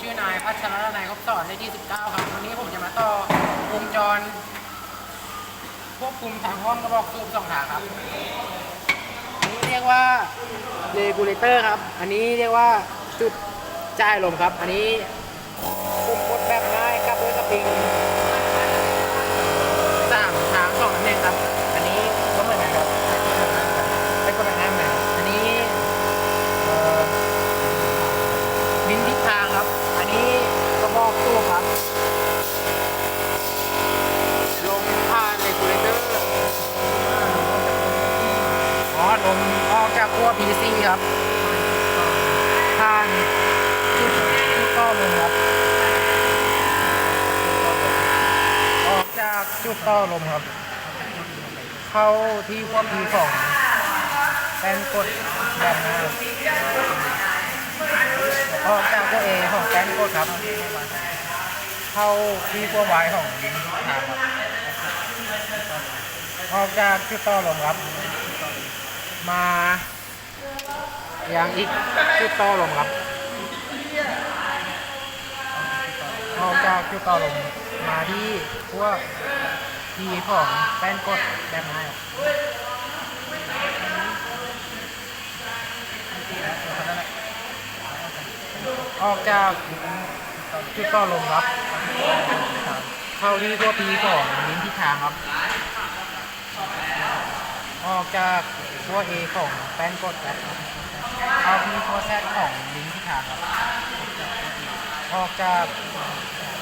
ชื่อนายพัชรนายครบสอนในที่ 19 ครับ วันนี้ผมจะมาต่อวงจรควบคุมทางห้องกระบอกสูบสองทางครับ อันนี้เรียกว่าเรกูเลเตอร์ครับ อันนี้เรียกว่าจุดจ่ายลมครับ อันนี้ปุ่มกดแบบง่ายกับด้วยสปริงสามทางสองตำแหน่งครับ อันนี้ก็เหมือนกันครับไม่ก็แบบง่ายเหมือนกันอันนี้เอ่อ วินทิศทางครับ อันนี้กระบอกตู้ครับ ลมผ่านเรกูเลเตอร์อ๋อ ลมออก จากขั้ว PC ครับผ่านจุดที่ต่อลมครับออกจากจุดต่อลมครับ เข้าที่ขั้ว P ของแป้นกดแบบนี้ครับออกจากตัวเอของแป้นกดครับ เข้าที่ตัววายของลิงทางครับออกจากจุดต่อลมครับ มา ย่างอีกจุดต่อลมครับออกจากจุดต่อลมมาที่พวกทีของแป้นกดแบบนี้ออกจากจุดต่อลมครับ เข้าที่ตัวพีของลิ้นทิศทางครับ ออกจากตัวเอของแป้นกดครับเข้ามีตัวแซดของลิ้นที่ทางครับออกจาก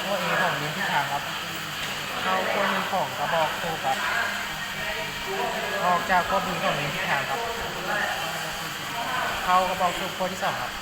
ตัวเอของลิ้นที่ทางครับเข้าตัวหนึงของกระบอกโซ่ครับออกจากตัว B ของลิ้นที่ทางครับเข้ากระบอกสูบตัวที่สองครับ